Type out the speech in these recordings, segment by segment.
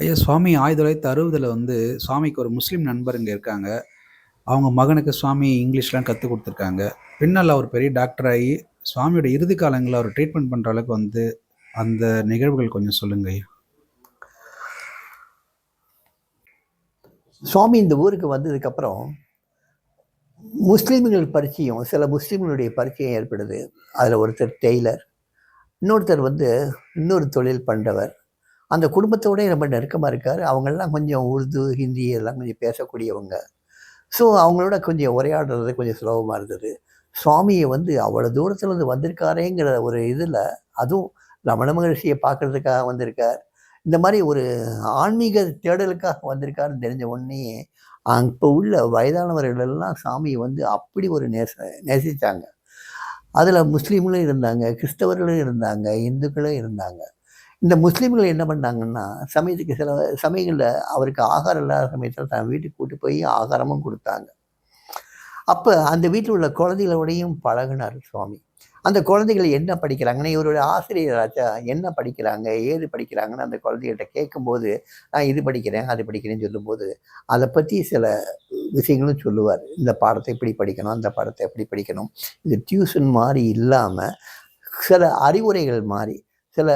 ஐயா சுவாமி ஆயிரத்தி தொள்ளாயிரத்தி அறுபதில் வந்து சுவாமிக்கு ஒரு முஸ்லீம் நண்பர் இங்கே இருக்காங்க. அவங்க மகனுக்கு சுவாமி இங்கிலீஷ்லாம் கற்றுக் கொடுத்துருக்காங்க. பின்னால் அவர் பெரிய டாக்டர் ஆகி சுவாமியோட இறுதி காலங்களில் அவர் ட்ரீட்மெண்ட் பண்ணுற அளவுக்கு வந்து அந்த நிகழ்வுகள் கொஞ்சம் சொல்லுங்க ஐயா. சுவாமி இந்த ஊருக்கு வந்ததுக்கப்புறம் முஸ்லீம்கள் பரிச்சயம் சில முஸ்லீம்களுடைய பரிச்சயம் ஏற்படுது. அதில் ஒருத்தர் டெய்லர் இன்னொருத்தர் வந்து இன்னொரு தொழில் பண்ணுறவர் அந்த குடும்பத்தோடய ரொம்ப நெருக்கமாக இருக்கார். அவங்கெல்லாம் கொஞ்சம் உருது ஹிந்தி எல்லாம் கொஞ்சம் பேசக்கூடியவங்க. ஸோ அவங்களோட கொஞ்சம் உரையாடுறது கொஞ்சம் சுலபமாக இருந்தது. சுவாமியை வந்து அவ்வளோ தூரத்தில் இருந்து வந்திருக்காரேங்கிற ஒரு இதில் அதுவும் ரமண மகர்ஷியை பார்க்குறதுக்காக வந்திருக்கார். இந்த மாதிரி ஒரு ஆன்மீக தேடலுக்காக வந்திருக்காருன்னு தெரிஞ்ச உடனே இப்போ உள்ள வயதானவர்களெல்லாம் சாமியை வந்து அப்படி ஒரு நேச நேசித்தாங்க அதில் முஸ்லீம்களும் இருந்தாங்க கிறிஸ்தவர்களும் இருந்தாங்க இந்துக்களும் இருந்தாங்க. இந்த முஸ்லீம்கள் என்ன பண்ணாங்கன்னா சமயத்துக்கு சில சமயங்களில் அவருக்கு ஆகாரம் இல்லாத சமயத்தில் தன் வீட்டுக்கு கூட்டு போய் ஆகாரமும் கொடுத்தாங்க. அப்போ அந்த வீட்டில் உள்ள குழந்தைகளோடையும் பழகினார் சுவாமி. அந்த குழந்தைகள் என்ன படிக்கிறாங்கன்னு இவருடைய ஆசிரியராச்சா என்ன படிக்கிறாங்க ஏது படிக்கிறாங்கன்னு அந்த குழந்தைகிட்ட கேட்கும்போது நான் இது படிக்கிறேன் அது படிக்கிறேன்னு சொல்லும்போது அதை பற்றி சில விஷயங்களும் சொல்லுவார். இந்த பாடத்தை இப்படி படிக்கணும் அந்த பாடத்தை எப்படி படிக்கணும். இது டியூஷன் மாதிரி இல்லாமல் சில அறிவுரைகள் மாதிரி சில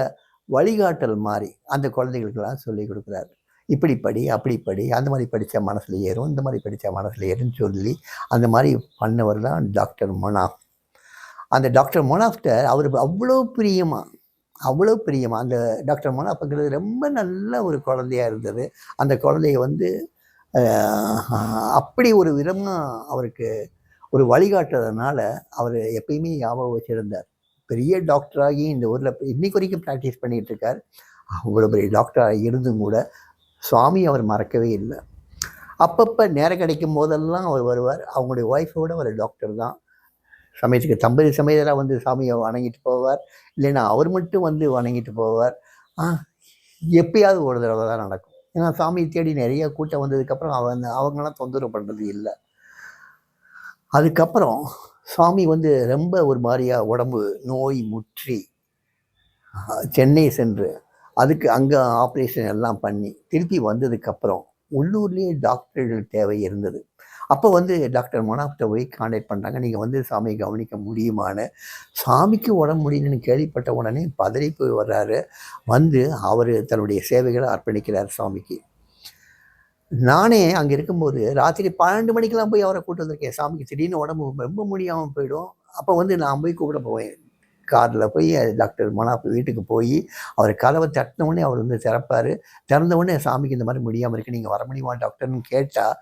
வழிகாட்டல் மாதிரி அந்த குழந்தைகளுக்கெல்லாம் சொல்லி கொடுக்குறாரு. இப்படி படி அப்படி படி அந்த மாதிரி படித்தா மனசில் ஏறும் இந்த மாதிரி படித்தா மனசில் ஏறும்னு சொல்லி அந்த மாதிரி பண்ணவர் தான் டாக்டர் மொனாஃப். அந்த டாக்டர் மொனாஃப்ட அவர் அவ்வளோ பிரியமாக அவ்வளோ பிரியமாக அந்த டாக்டர் மொனாஃப்ங்கிறது ரொம்ப நல்ல ஒரு குழந்தையாக இருந்தது. அந்த குழந்தைய வந்து அப்படி ஒரு விதமாக அவருக்கு ஒரு வழிகாட்டுறதுனால அவர் எப்பயுமே ஞாபகம் வச்சுருந்தார். பெரிய டாக்டராகி இந்த ஊரில் இன்னைக்கு வரைக்கும் ப்ராக்டிஸ் பண்ணிகிட்டு இருக்கார். அவ்வளோ பெரிய டாக்டராக இருந்தும் கூட சுவாமி அவர் மறக்கவே இல்லை. அப்பப்போ நேரம் கிடைக்கும் போதெல்லாம் அவர் வருவார். அவங்களுடைய ஒய்ஃபோட ஒரு டாக்டர் தான். சமயத்துக்கு தம்பதி சமயத்தராக வந்து சாமியை வணங்கிட்டு போவார். இல்லைன்னா அவர் மட்டும் வந்து வணங்கிட்டு போவார். எப்பயாவது ஒரு தடவை தான் நடக்கும். ஏன்னா சாமியை தேடி நிறைய கூட்டம் வந்ததுக்கப்புறம் அவங்க அவங்களாம் தொந்தரவு பண்ணுறது இல்லை. அதுக்கப்புறம் சுவாமி வந்து ரொம்ப ஒரு மாதிரியாக உடம்பு நோய் முற்றி சென்னை சென்று அதுக்கு அங்கே ஆப்ரேஷன் எல்லாம் பண்ணி திருப்பி வந்ததுக்கப்புறம் உள்ளூர்லேயே டாக்டர்கள் தேவை இருந்தது. அப்போ வந்து டாக்டர் மொனாப்ட போய் காண்டாக்ட் பண்ணுறாங்க நீங்கள் வந்து சாமியை கவனிக்க முடியுமான்னு. சாமிக்கு உடம்பு முடியும்னு கேள்விப்பட்ட உடனே பதறி போய் வர்றாரு. வந்து அவர் தன்னுடைய சேவைகளை அர்ப்பணிக்கிறார் சாமிக்கு நானே அங்கே இருக்கும்போது ராத்திரி பன்னெண்டு மணிக்கெலாம் போய் அவரை கூட்டு வந்திருக்கேன். சாமிக்கு திடீர்னு உடம்பு ரொம்ப முடியாமல் போயிடும். அப்போ வந்து நான் போய் கூப்பிட போவேன். காரில் போய் டாக்டர் மனாப்பு வீட்டுக்கு போய் அவர் கதவை தட்டினவுடனே அவர் வந்து திறப்பார். திறந்தவுடனே சாமிக்கு இந்த மாதிரி முடியாமல் இருக்குது நீங்கள் வர முடியுமா டாக்டர்னு கேட்டால்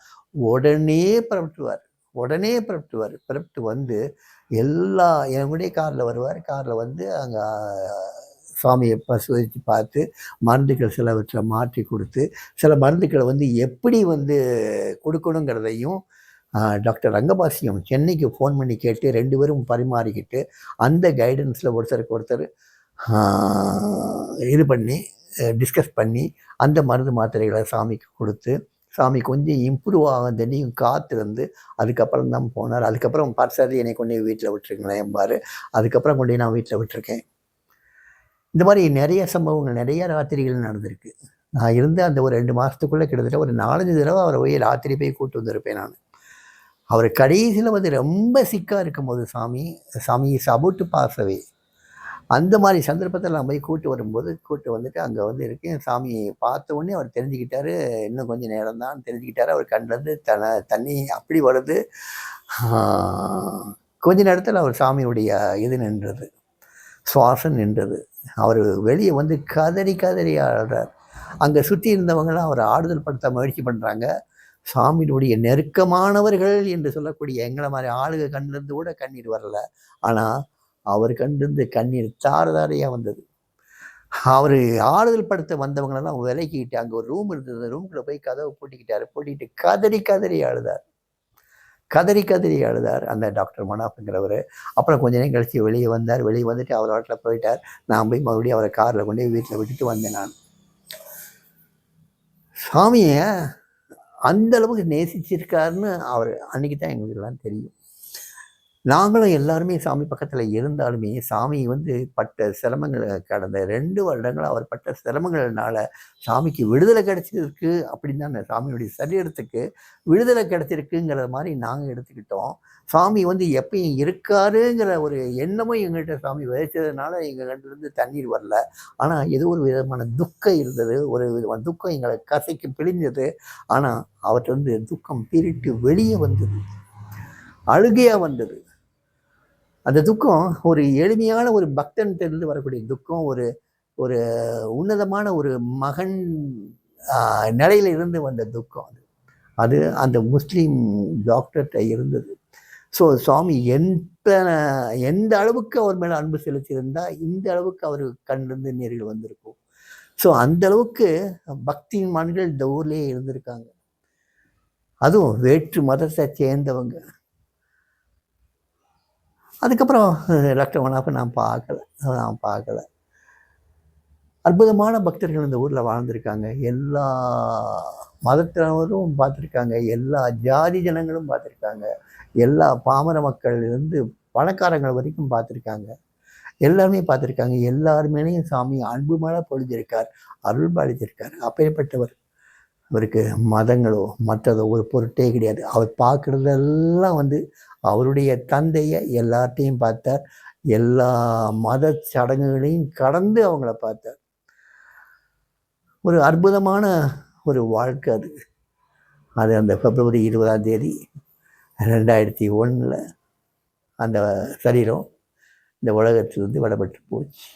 உடனே புறப்பட்டுவார் உடனே புறப்பட்டுவார் புறப்பட்டு வந்து எல்லா என்னுடைய காரில் வருவார். காரில் வந்து அங்கே சுவாமியை பரிசோதித்து பார்த்து மருந்துகள் சிலவற்றை மாற்றி கொடுத்து சில மருந்துகளை வந்து எப்படி வந்து கொடுக்கணுங்கிறதையும் டாக்டர் ரங்கபாசியம் சென்னைக்கு ஃபோன் பண்ணி கேட்டு ரெண்டு பேரும் பரிமாறிக்கிட்டு அந்த கைடன்ஸில் ஒருத்தருக்கு ஒருத்தர் இது பண்ணி டிஸ்கஸ் பண்ணி அந்த மருந்து மாத்திரைகளை சாமிக்கு கொடுத்து சாமி கொஞ்சம் இம்ப்ரூவ் ஆகுதுன்னையும் காத்திருந்து அதுக்கப்புறம் தான் போனார். அதுக்கப்புறம் பர்சாதி என்னை கொண்டு வீட்டில் விட்டுருங்களேன் எம்பாரு அதுக்கப்புறம் கொண்டு நான் வீட்டில் விட்டுருக்கேன். இந்த மாதிரி நிறைய சம்பவங்கள் நிறைய ராத்திரிகள் நடந்திருக்கு. நான் இருந்த அந்த ஒரு ரெண்டு மாதத்துக்குள்ளே கிட்டத்தட்ட ஒரு நாலஞ்சு தடவை அவரை போய் ராத்திரி போய் கூப்பிட்டு வந்திருப்பேன் நான். அவர் கடைசியில் வந்து ரொம்ப சிக்காக இருக்கும்போது சாமி சாமி சபுட்டு பாசவே அந்த மாதிரி சந்தர்ப்பத்தில் நான் போய் கூட்டு வரும்போது கூட்டு வந்துட்டு அங்கே வந்து இருக்கேன். சாமியை பார்த்த உடனே அவர் தெரிஞ்சுக்கிட்டாரு இன்னும் கொஞ்சம் நேரம் தான். தெரிஞ்சுக்கிட்டாரு. அவர் கண்ணிலேருந்து தன தண்ணி அப்படி வருது. கொஞ்ச நேரத்தில் அவர் சாமியுடைய இது நின்றது. சுவாசம் நின்றது. அவர் வெளியே வந்து கதறி கதறி ஆடுறார். அங்கே சுற்றி இருந்தவங்களாம் அவரை ஆறுதல் படுத்த முயற்சி பண்ணுறாங்க சாமியினுடைய நெருக்கமானவர்கள் என்று சொல்லக்கூடிய எங்களை மாதிரி ஆளுக கண்ணிலிருந்து கூட கண்ணீர் வரல. ஆனால் அவர் கண்டிருந்து கண்ணீர் தாரதாரையாக வந்தது. அவர் ஆறுதல் படுத்த வந்தவங்களெல்லாம் விலக்கிட்டு அங்கே ஒரு ரூம் இருந்தது. ரூம்குள்ளே போய் கதவை பூட்டிக்கிட்டார். பூட்டிக்கிட்டு கதறி கதறி அழுதார் கதறி கதறி அழுதார் அந்த டாக்டர் மனாப்புங்கிறவர் அப்புறம் கொஞ்ச நேரம் கழிச்சு வெளியே வந்தார். வெளியே வந்துட்டு அவர் வாட்டில் போயிட்டார். நான் போய் மறுபடியும் அவரை காரில் கொண்டு போய் வீட்டில் விட்டுட்டு வந்தேன் நான். சாமியை அந்த அளவுக்கு நேசிச்சிருக்காருன்னு அவர் அன்னைக்கு தான் எங்களுக்கெல்லாம் தெரியும். நாங்களும் எல்லாருமே சாமி பக்கத்தில் இருந்தாலுமே சாமி வந்து பட்ட சிரமங்களை கடந்த ரெண்டு வருடங்கள் அவர் பட்ட சிரமங்கள்னால சாமிக்கு விடுதலை கிடைச்சிருக்கு அப்படின்னு தான் சாமியுடைய சரீரத்துக்கு விடுதலை கிடைச்சிருக்குங்கிற மாதிரி நாங்கள் எடுத்துக்கிட்டோம். சாமி வந்து எப்பயும் இருக்காருங்கிற ஒரு எண்ணமும் எங்கள்கிட்ட சாமி விதைச்சதுனால எங்கள்கிட்ட தண்ணீர் வரல. ஆனால் ஏதோ ஒரு விதமான துக்கம் இருந்தது. ஒரு விதமான துக்கம் எங்களை கசைக்கு பிழிஞ்சது. ஆனால் அவர்கிட்ட வந்து துக்கம் பீரிட்டு வெளியே வந்தது. அழுகையாக வந்தது. அந்த துக்கம் ஒரு எளிமையான ஒரு பக்தன்கிட்டருந்து வரக்கூடிய துக்கம் ஒரு ஒரு உன்னதமான ஒரு மகன் நிலையில இருந்து வந்த துக்கம் அது. அது அந்த முஸ்லீம் டாக்டர்கிட்ட இருந்தது. ஸோ சுவாமி எந்த எந்த அளவுக்கு அவர் மேலே அன்பு செலுத்தியிருந்தால் இந்த அளவுக்கு அவர் கண்ணிருந்து நீர்கள் வந்திருக்கும். ஸோ அந்த அளவுக்கு பக்திமான்கள் இந்த ஊர்லேயே இருந்திருக்காங்க. அதுவும் வேற்று மதத்தை சேர்ந்தவங்க. அதுக்கப்புறம் லக்ஷ்மணாவை நான் பார்க்கல. நான் பார்க்கல. அற்புதமான பக்தர்கள் இந்த ஊரில் வாழ்ந்திருக்காங்க. எல்லா மதத்தினரும் பார்த்துருக்காங்க. எல்லா ஜாதி ஜனங்களும் பார்த்துருக்காங்க. எல்லா பாமர மக்கள் இருந்து பணக்காரங்கள் வரைக்கும் பார்த்துருக்காங்க. எல்லாருமே பார்த்துருக்காங்க. எல்லாருமேலேயும் சாமி அன்பு மேலே பொழிஞ்சிருக்கார் அருள் பாலித்திருக்கார் அப்பேற்பட்டவர் அவருக்கு மதங்களோ மற்றதோ ஒரு பொருட்டே கிடையாது. அவர் பார்க்குறதெல்லாம் வந்து அவருடைய தந்தையை எல்லாத்தையும் பார்த்தார். எல்லா மத சடங்குகளையும் கடந்து அவங்கள பார்த்தார். ஒரு அற்புதமான ஒரு வாழ்க்கை அது. அது அந்த பிப்ரவரி இருபதாம் தேதி ரெண்டாயிரத்தி ஒன்றில் அந்த சரீரம் இந்த உலகத்திலிருந்து விடப்பட்டு போச்சு.